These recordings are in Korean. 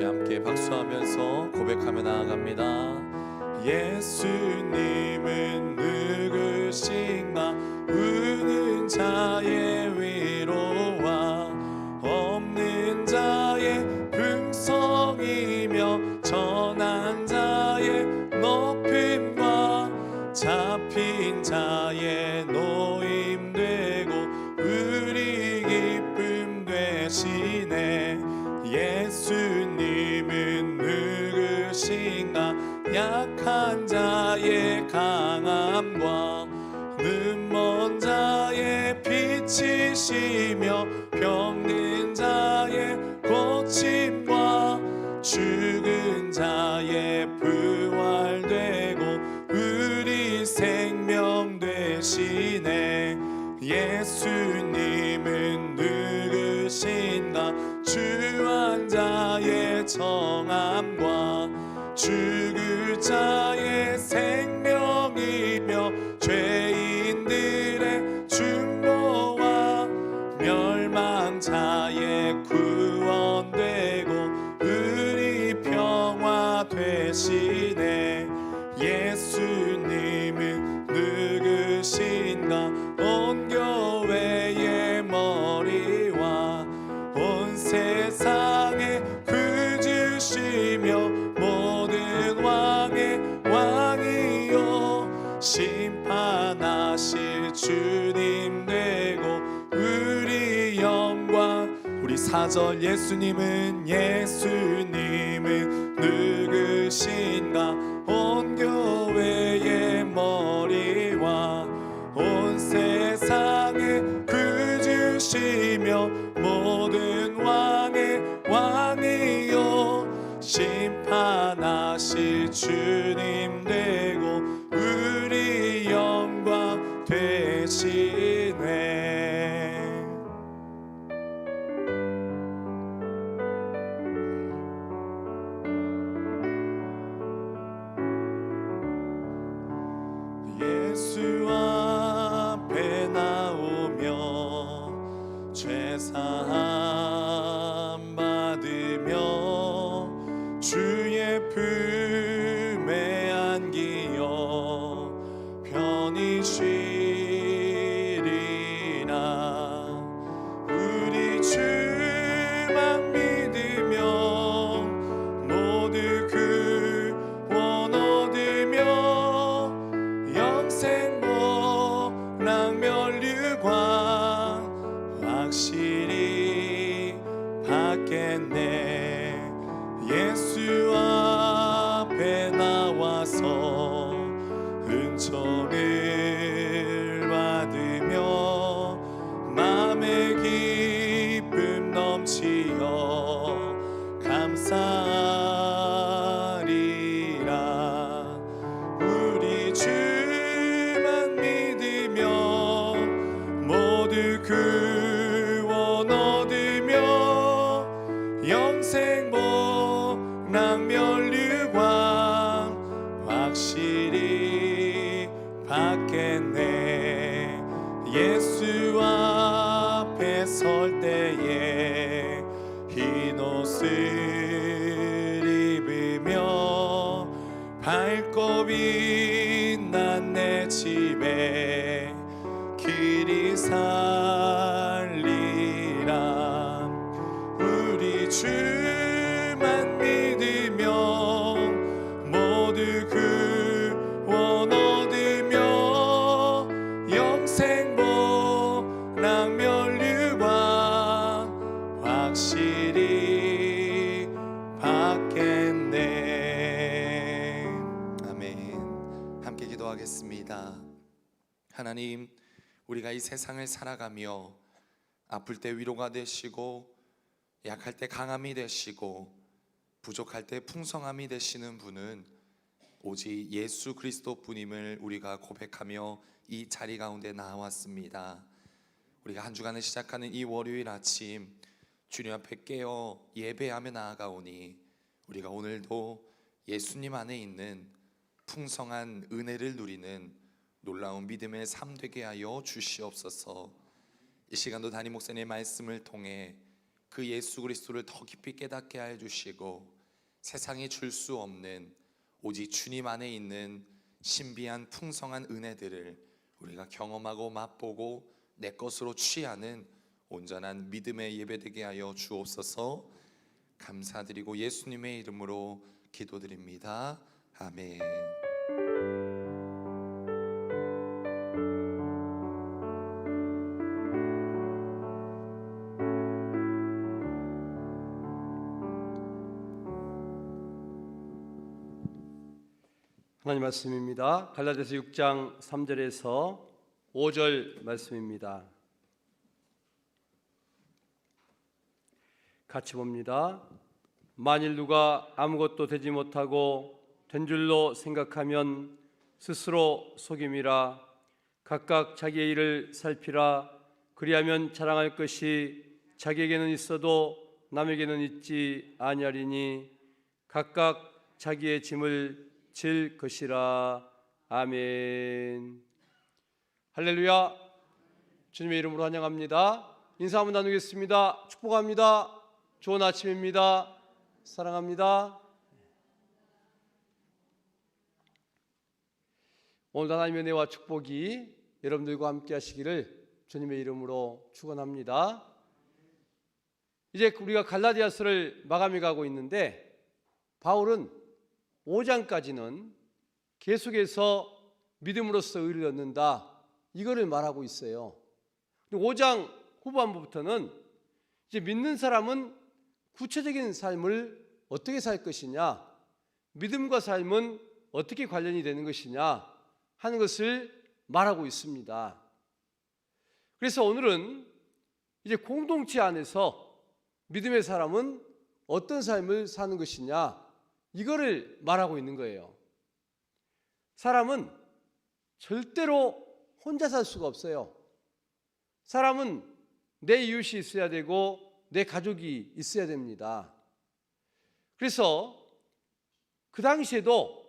우리 함께 박수하면서 고백하며 나아갑니다. 예수님은 누구신가 우는 자의 위로와 없는 자의 풍성이며 전한 자의 높임과 잡힌 자의 노 약한 자의 강함과 눈먼 자의 빛이시며 병든 자의 고침과 죽은 자의 부활되고 우리 생명 되시네. 예수님은 누구신가? 주한 자의 정함과 죽 을 자의 생명이며 죄인들의 중보와 멸망자의 구원되고 우리 평화 되시네. 예수님은 누구신가 4절 예수님은 예수님은 누구신가? 온 교회의 머리와 온 세상을 구주시며 모든 왕의 왕이요. 심판하실 주님 되고 우리 보랑 멸류 옷을 입으며 밝고 빛난 내 집에 길이 살 우리가 이 세상을 살아가며 아플 때 위로가 되시고 약할 때 강함이 되시고 부족할 때 풍성함이 되시는 분은 오직 예수 그리스도뿐임을 우리가 고백하며 이 자리 가운데 나왔습니다. 우리가 한 주간을 시작하는 이 월요일 아침 주님 앞에 깨어 예배하며 나아가오니 우리가 오늘도 예수님 안에 있는 풍성한 은혜를 누리는 놀라운 믿음의 삶 되게 하여 주시옵소서. 이 시간도 담임 목사님의 말씀을 통해 그 예수 그리스도를 더 깊이 깨닫게 하여 주시고 세상이 줄 수 없는 오직 주님 안에 있는 신비한 풍성한 은혜들을 우리가 경험하고 맛보고 내 것으로 취하는 온전한 믿음의 예배되게 하여 주옵소서. 감사드리고 예수님의 이름으로 기도드립니다. 아멘. 하나님 말씀입니다. 갈라디아서 6장 3절에서 5절 말씀입니다. 같이 봅니다. 만일 누가 아무것도 되지 못하고 된 줄로 생각하면 스스로 속임이라 각각 자기의 일을 살피라 그리하면 자랑할 것이 자기에게는 있어도 남에게는 있지 아니하리니 각각 자기의 짐을 질 것이라. 아멘. 할렐루야. 주님의 이름으로 환영합니다. 인사 한번 나누겠습니다. 축복합니다. 좋은 아침입니다. 사랑합니다. 오늘 하나님의 은혜와 축복이 여러분들과 함께 하시기를 주님의 이름으로 축원합니다. 이제 우리가 갈라디아서를 마감해 가고 있는데 바울은 5장까지는 계속해서 믿음으로써 의를 얻는다. 이거를 말하고 있어요. 5장 후반부부터는 이제 믿는 사람은 구체적인 삶을 어떻게 살 것이냐, 믿음과 삶은 어떻게 관련이 되는 것이냐 하는 것을 말하고 있습니다. 그래서 오늘은 이제 공동체 안에서 믿음의 사람은 어떤 삶을 사는 것이냐 이거를 말하고 있는 거예요. 사람은 절대로 혼자 살 수가 없어요. 사람은 내 이웃이 있어야 되고 내 가족이 있어야 됩니다. 그래서 그 당시에도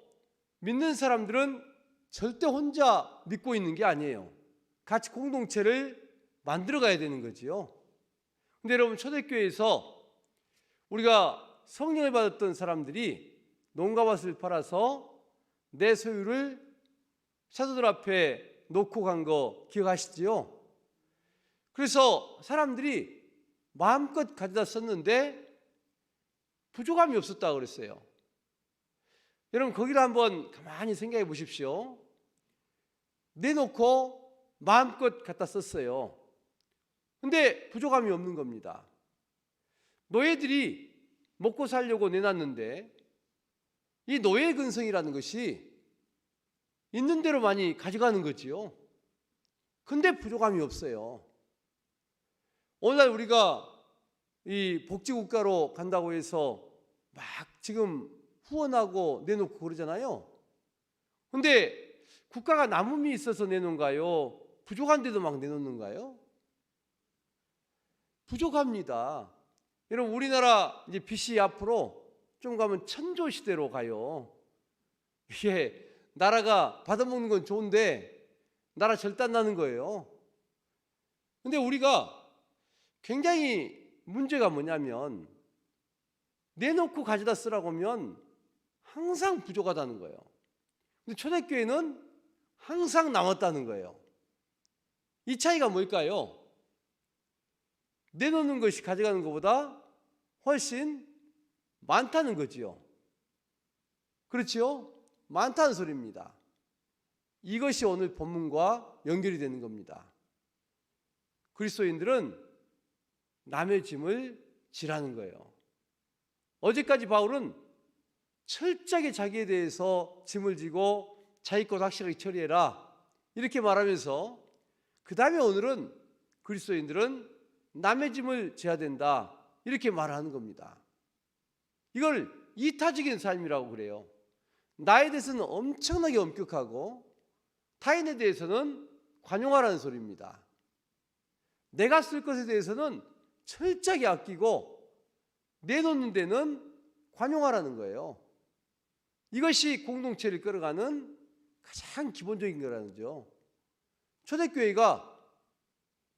믿는 사람들은 절대 혼자 믿고 있는 게 아니에요. 같이 공동체를 만들어 가야 되는 거지요. 근데 여러분 초대교회에서 우리가 성령을 받았던 사람들이 농가밭을 팔아서 내 소유를 사도들 앞에 놓고 간 거 기억하시지요? 그래서 사람들이 마음껏 가져다 썼는데 부족함이 없었다 그랬어요. 여러분 거기를 한번 가만히 생각해 보십시오. 내놓고 마음껏 갖다 썼어요. 근데 부족함이 없는 겁니다. 노예들이 먹고 살려고 내놨는데 이 노예 근성이라는 것이 있는 대로 많이 가져가는 거지요. 근데 부족함이 없어요. 오늘 우리가 이 복지국가로 간다고 해서 막 지금 후원하고 내놓고 그러잖아요. 근데 국가가 남음이 있어서 내놓은가요? 부족한데도 막 내놓는가요? 부족합니다. 여러분 우리나라 이제 BC 앞으로 좀 가면 천조 시대로 가요. 이게 나라가 받아먹는 건 좋은데 나라 절단 나는 거예요. 근데 우리가 굉장히 문제가 뭐냐면 내놓고 가져다 쓰라고 하면 항상 부족하다는 거예요. 근데 초대교회는 항상 남았다는 거예요. 이 차이가 뭘까요? 내놓는 것이 가져가는 것보다 훨씬 많다는 거지요. 그렇지요? 많다는 소리입니다. 이것이 오늘 본문과 연결이 되는 겁니다. 그리스도인들은 남의 짐을 지라는 거예요. 어제까지 바울은 철저하게 자기에 대해서 짐을 지고 자기 것 확실하게 처리해라 이렇게 말하면서 그 다음에 오늘은 그리스도인들은 남의 짐을 져야 된다 이렇게 말하는 겁니다. 이걸 이타적인 삶이라고 그래요. 나에 대해서는 엄청나게 엄격하고 타인에 대해서는 관용하라는 소리입니다. 내가 쓸 것에 대해서는 철저하게 아끼고 내놓는 데는 관용하라는 거예요. 이것이 공동체를 끌어가는 가장 기본적인 거라는 거죠. 초대교회가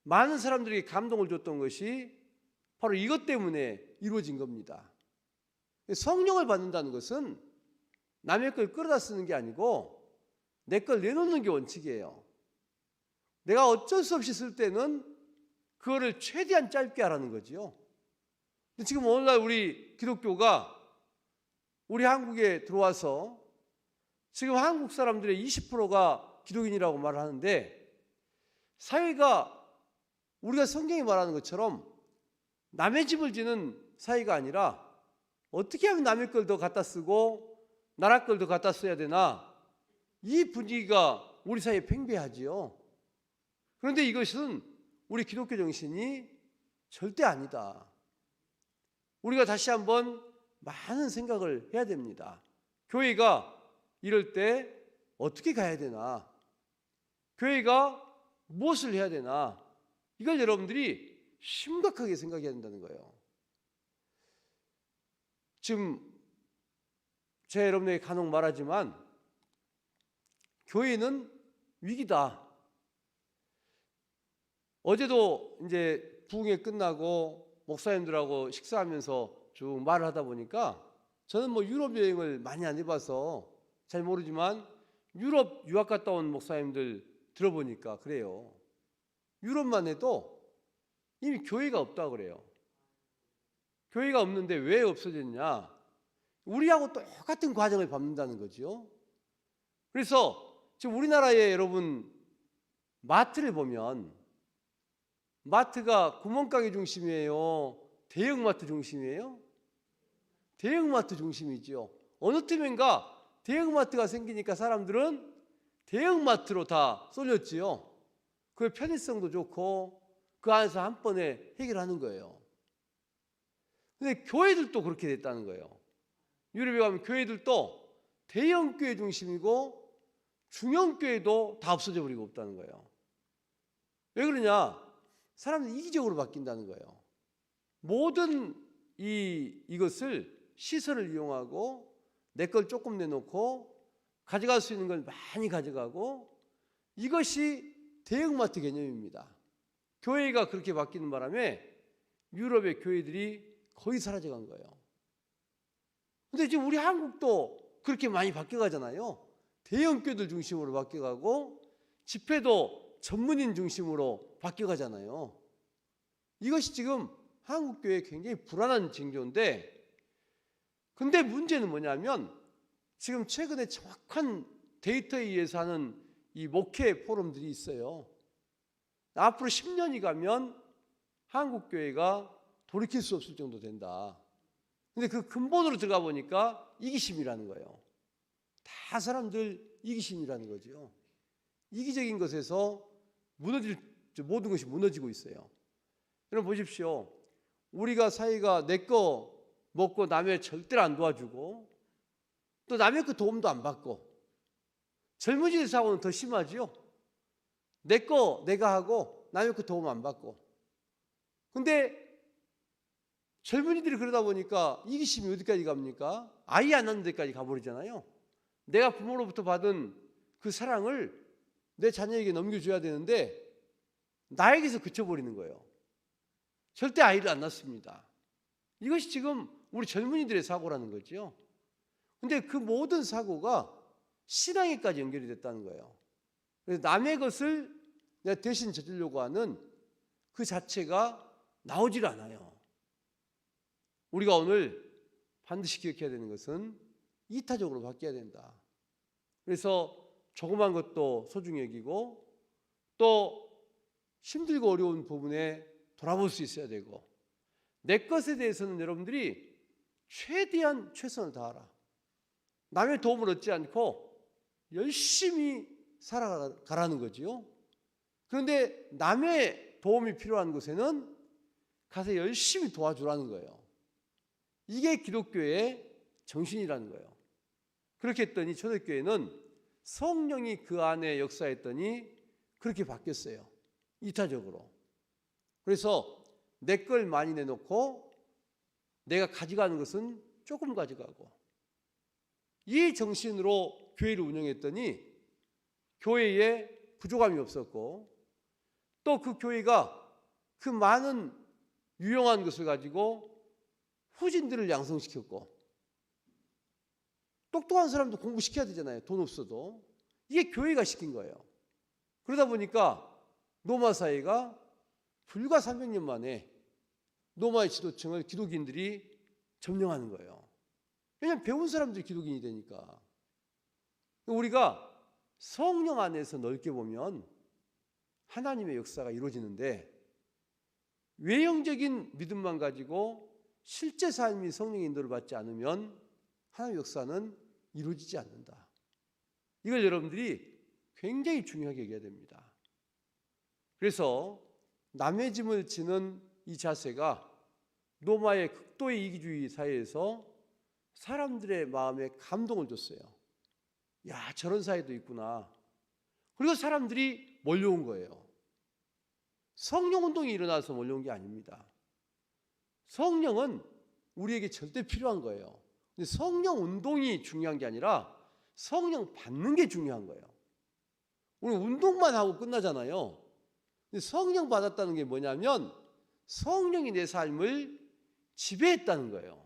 많은 사람들에게 감동을 줬던 것이 바로 이것 때문에 이루어진 겁니다. 성령을 받는다는 것은 남의 걸 끌어다 쓰는 게 아니고 내 걸 내놓는 게 원칙이에요. 내가 어쩔 수 없이 쓸 때는 그거를 최대한 짧게 하라는 거지요. 근데 지금 오늘날 우리 기독교가 우리 한국에 들어와서 지금 한국 사람들의 20%가 기독인이라고 말을 하는데 사회가 우리가 성경이 말하는 것처럼 남의 집을 지는 사회가 아니라 어떻게 하면 남의 걸 더 갖다 쓰고 나라 걸 더 갖다 써야 되나 이 분위기가 우리 사회에 팽배하지요. 그런데 이것은 우리 기독교 정신이 절대 아니다. 우리가 다시 한번 많은 생각을 해야 됩니다. 교회가 이럴 때 어떻게 가야 되나? 교회가 무엇을 해야 되나? 이걸 여러분들이 심각하게 생각해야 된다는 거예요. 지금 제가 여러분에게 간혹 말하지만 교회는 위기다. 어제도 이제 부흥회 끝나고 목사님들하고 식사하면서 쭉 말을 하다 보니까 저는 뭐 유럽 여행을 많이 안 해봐서 잘 모르지만 유럽 유학 갔다 온 목사님들 들어보니까 그래요. 유럽만 해도 이미 교회가 없다 그래요. 교회가 없는데 왜 없어졌냐? 우리하고 똑같은 과정을 밟는다는 거죠. 그래서 지금 우리나라에 여러분 마트를 보면 마트가 구멍가게 중심이에요. 대형마트 중심이에요. 대형마트 중심이죠. 어느 틈인가 대형마트가 생기니까 사람들은 대형마트로 다 쏠렸지요. 그 편의성도 좋고 그 안에서 한 번에 해결하는 거예요. 근데 교회들도 그렇게 됐다는 거예요. 유럽에 가면 교회들도 대형 교회 중심이고 중형 교회도 다 없어져 버리고 없다는 거예요. 왜 그러냐? 사람들이 이기적으로 바뀐다는 거예요. 모든 이 이것을 시설을 이용하고 내 걸 조금 내놓고 가져갈 수 있는 걸 많이 가져가고 이것이 대형마트 개념입니다. 교회가 그렇게 바뀌는 바람에 유럽의 교회들이 거의 사라져간 거예요. 근데 지금 우리 한국도 그렇게 많이 바뀌어가잖아요. 대형 교회들 중심으로 바뀌어가고 집회도 전문인 중심으로 바뀌어가잖아요. 이것이 지금 한국 교회에 굉장히 불안한 징조인데, 근데 문제는 뭐냐면 지금 최근에 정확한 데이터에 의해서 하는 이 목회 포럼들이 있어요. 앞으로 10년이 가면 한국 교회가 돌이킬 수 없을 정도 된다. 근데 그 근본으로 들어가 보니까 이기심이라는 거예요. 다 사람들 이기심이라는 거죠. 이기적인 것에서 무너질 모든 것이 무너지고 있어요. 여러분 보십시오. 우리가 사이가 내 거 먹고 남의 절대로 안 도와주고 또 남의 그 도움도 안 받고 젊은이들 사고는 더 심하지요. 내 거 내가 하고 남의 그 도움 안 받고. 근데 젊은이들이 그러다 보니까 이기심이 어디까지 갑니까? 아이 안 낳는 데까지 가버리잖아요. 내가 부모로부터 받은 그 사랑을 내 자녀에게 넘겨줘야 되는데 나에게서 그쳐버리는 거예요. 절대 아이를 안 낳습니다. 이것이 지금 우리 젊은이들의 사고라는 거죠. 근데 그 모든 사고가 신앙에까지 연결이 됐다는 거예요. 그래서 남의 것을 내가 대신 져주려고 하는 그 자체가 나오질 않아요. 우리가 오늘 반드시 기억해야 되는 것은 이타적으로 바뀌어야 된다. 그래서 조그만 것도 소중히 여기고 또 힘들고 어려운 부분에 돌아볼 수 있어야 되고 내 것에 대해서는 여러분들이 최대한 최선을 다하라. 남의 도움을 얻지 않고 열심히 살아가라는 거지요. 그런데 남의 도움이 필요한 곳에는 가서 열심히 도와주라는 거예요. 이게 기독교의 정신이라는 거예요. 그렇게 했더니 초대교회는 성령이 그 안에 역사했더니 그렇게 바뀌었어요. 이타적으로. 그래서 내 걸 많이 내놓고 내가 가져가는 것은 조금 가져가고 이 정신으로 교회를 운영했더니 교회에 부족함이 없었고 또 그 교회가 그 많은 유용한 것을 가지고 후진들을 양성시켰고 똑똑한 사람도 공부시켜야 되잖아요. 돈 없어도. 이게 교회가 시킨 거예요. 그러다 보니까 노마 사회가 불과 300년 만에 노마의 지도층을 기독인들이 점령하는 거예요. 왜냐하면 배운 사람들이 기독인이 되니까. 우리가 성령 안에서 넓게 보면 하나님의 역사가 이루어지는데 외형적인 믿음만 가지고 실제 삶이 성령의 인도를 받지 않으면 하나님의 역사는 이루어지지 않는다. 이걸 여러분들이 굉장히 중요하게 얘기해야 됩니다. 그래서 남의 짐을 지는 이 자세가 로마의 극도의 이기주의 사회에서 사람들의 마음에 감동을 줬어요. 야, 저런 사회도 있구나. 그리고 사람들이 몰려온 거예요. 성령 운동이 일어나서 몰려온 게 아닙니다. 성령은 우리에게 절대 필요한 거예요. 근데 성령 운동이 중요한 게 아니라 성령 받는 게 중요한 거예요. 우리 운동만 하고 끝나잖아요. 근데 성령 받았다는 게 뭐냐면 성령이 내 삶을 지배했다는 거예요.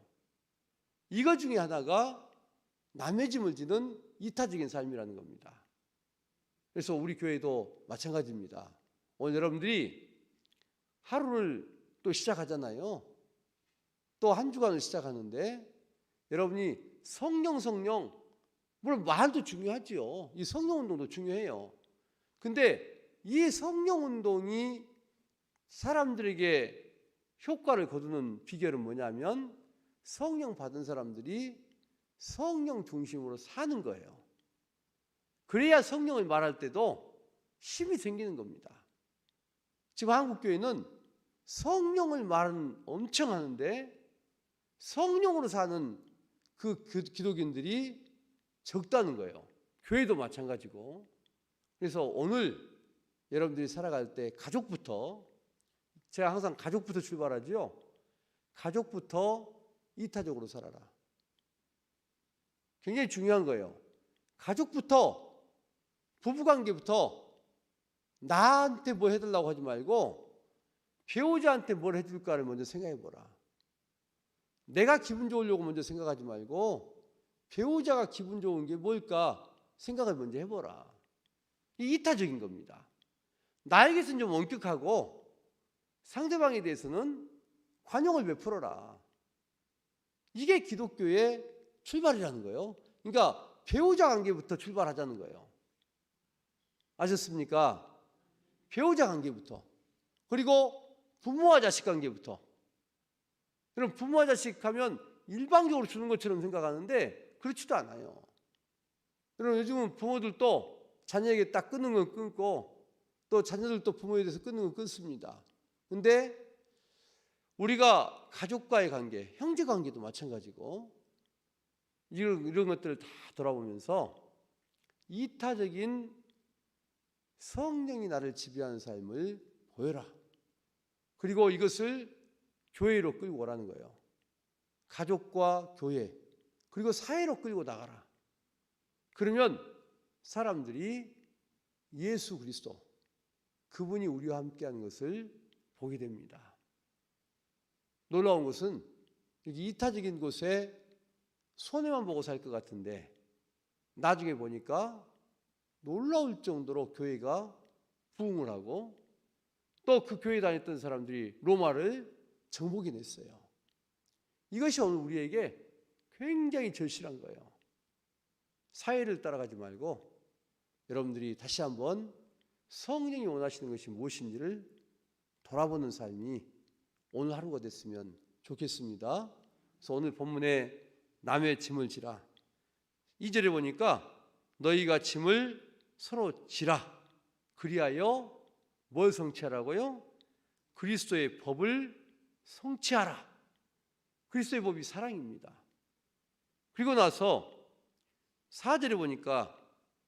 이거 중에 하나가 남의 짐을 지는 이타적인 삶이라는 겁니다. 그래서 우리 교회도 마찬가지입니다. 오늘 여러분들이 하루를 또 시작하잖아요. 또 한 주간을 시작하는데 여러분이 성령 성령 물론 말도 중요하지요. 이 성령 운동도 중요해요. 근데 이 성령 운동이 사람들에게 효과를 거두는 비결은 뭐냐면 성령 받은 사람들이 성령 중심으로 사는 거예요. 그래야 성령을 말할 때도 힘이 생기는 겁니다. 지금 한국 교회는 성령을 말은 엄청 하는데 성령으로 사는 그 기독인들이 적다는 거예요. 교회도 마찬가지고. 그래서 오늘 여러분들이 살아갈 때 가족부터 제가 항상 가족부터 출발하지요. 가족부터 이타적으로 살아라. 굉장히 중요한 거예요. 가족부터 부부관계부터 나한테 뭐 해달라고 하지 말고 배우자한테 뭘 해줄까를 먼저 생각해 보라. 내가 기분 좋으려고 먼저 생각하지 말고 배우자가 기분 좋은 게 뭘까 생각을 먼저 해보라. 이 이타적인 겁니다. 나에게서는 좀 엄격하고 상대방에 대해서는 관용을 베풀어라. 이게 기독교의 출발이라는 거예요. 그러니까 배우자 관계부터 출발하자는 거예요. 아셨습니까? 배우자 관계부터. 그리고 부모와 자식 관계부터. 그럼 부모와 자식 하면 일방적으로 주는 것처럼 생각하는데 그렇지도 않아요. 여러분 요즘은 부모들도 자녀에게 딱 끊는 건 끊고 또 자녀들도 부모에 대해서 끊는 건 끊습니다. 근데 우리가 가족과의 관계, 형제 관계도 마찬가지고 이런, 이런 것들을 다 돌아보면서 이타적인 성령이 나를 지배하는 삶을 보여라. 그리고 이것을 교회로 끌고 오라는 거예요. 가족과 교회, 그리고 사회로 끌고 나가라. 그러면 사람들이 예수 그리스도, 그분이 우리와 함께하는 것을 보게 됩니다. 놀라운 것은 여기 이타적인 곳에 손해만 보고 살 것 같은데 나중에 보니까 놀라울 정도로 교회가 부흥을 하고 또 그 교회 다녔던 사람들이 로마를 정복이 냈어요. 이것이 오늘 우리에게 굉장히 절실한 거예요. 사회를 따라가지 말고 여러분들이 다시 한번 성령이 원하시는 것이 무엇인지를 돌아보는 삶이 오늘 하루가 됐으면 좋겠습니다. 그래서 오늘 본문에 남의 짐을 지라. 이절에 보니까 너희가 짐을 서로 지라. 그리하여 뭘 성취하라고요? 그리스도의 법을 성취하라. 그리스도의 법이 사랑입니다. 그리고 나서 4절에 보니까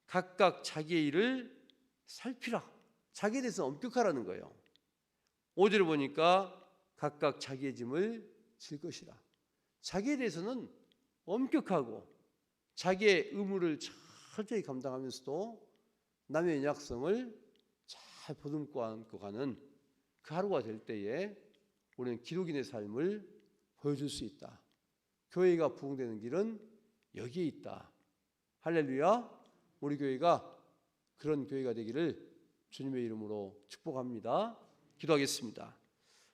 각각 자기의 일을 살피라. 자기에 대해서 엄격하라는 거예요. 5절에 보니까 각각 자기의 짐을 질 것이라. 자기에 대해서는 엄격하고 자기의 의무를 철저히 감당하면서도 남의 연약성을 잘 보듬고 안고 가는 그 하루가 될 때에 우리는 기독인의 삶을 보여줄 수 있다. 교회가 부흥되는 길은 여기에 있다. 할렐루야. 우리 교회가 그런 교회가 되기를 주님의 이름으로 축복합니다. 기도하겠습니다.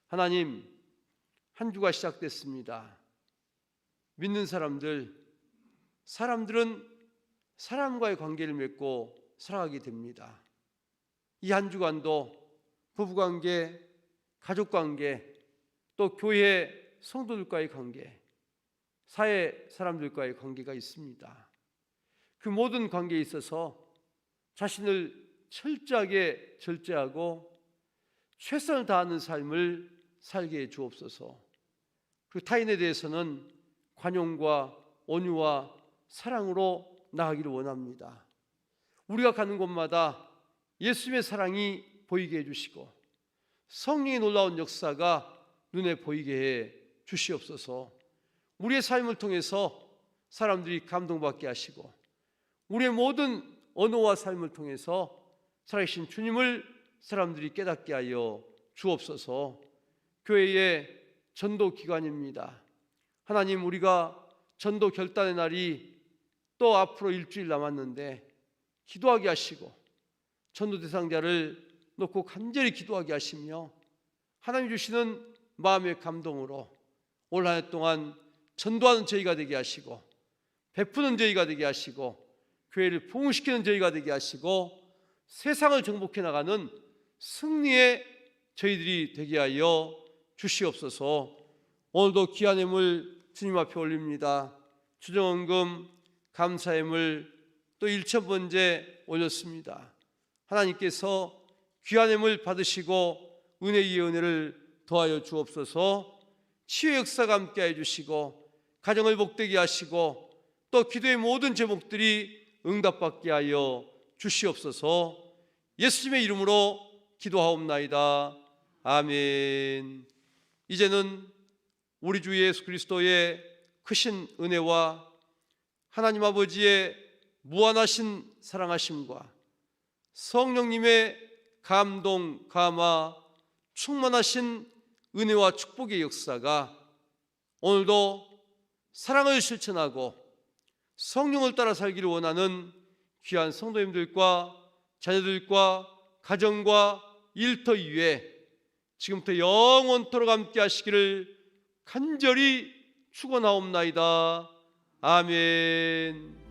하나님, 한 주가 시작됐습니다. 믿는 사람들, 사람들은 사람과의 관계를 맺고 살아가게 됩니다. 이 한 주간도 부부관계, 가족관계, 또 교회 성도들과의 관계, 사회 사람들과의 관계가 있습니다. 그 모든 관계에 있어서 자신을 철저하게 절제하고 최선을 다하는 삶을 살게 해 주옵소서. 그 타인에 대해서는 관용과 온유와 사랑으로 나가기를 원합니다. 우리가 가는 곳마다 예수님의 사랑이 보이게 해주시고 성령의 놀라운 역사가 눈에 보이게 해 주시옵소서. 우리의 삶을 통해서 사람들이 감동받게 하시고 우리의 모든 언어와 삶을 통해서 살아계신 주님을 사람들이 깨닫게 하여 주옵소서. 교회의 전도 기관입니다. 하나님 우리가 전도 결단의 날이 또 앞으로 일주일 남았는데 기도하게 하시고 전도 대상자를 놓고 간절히 기도하게 하시며 하나님 주시는 마음의 감동으로 올 한 해 동안 전도하는 저희가 되게 하시고 베푸는 저희가 되게 하시고 교회를 부흥시키는 저희가 되게 하시고 세상을 정복해 나가는 승리의 저희들이 되게 하여 주시옵소서. 오늘도 귀한 예물 주님 앞에 올립니다. 주정원금 감사예물 또 일천번제 올렸습니다. 하나님께서 귀한 예물 받으시고 은혜 위에 은혜를 더하여 주옵소서. 치유 역사가 함께 해 주시고 가정을 복되게 하시고 또 기도의 모든 제목들이 응답받게 하여 주시옵소서. 예수님의 이름으로 기도하옵나이다. 아멘. 이제는 우리 주 예수 그리스도의 크신 은혜와 하나님 아버지의 무한하신 사랑하심과 성령님의 감동, 감화, 충만하신 은혜와 축복의 역사가 오늘도 사랑을 실천하고 성령을 따라 살기를 원하는 귀한 성도님들과 자녀들과 가정과 일터 위에 지금부터 영원토록 함께 하시기를 간절히 축원하옵나이다. 아멘.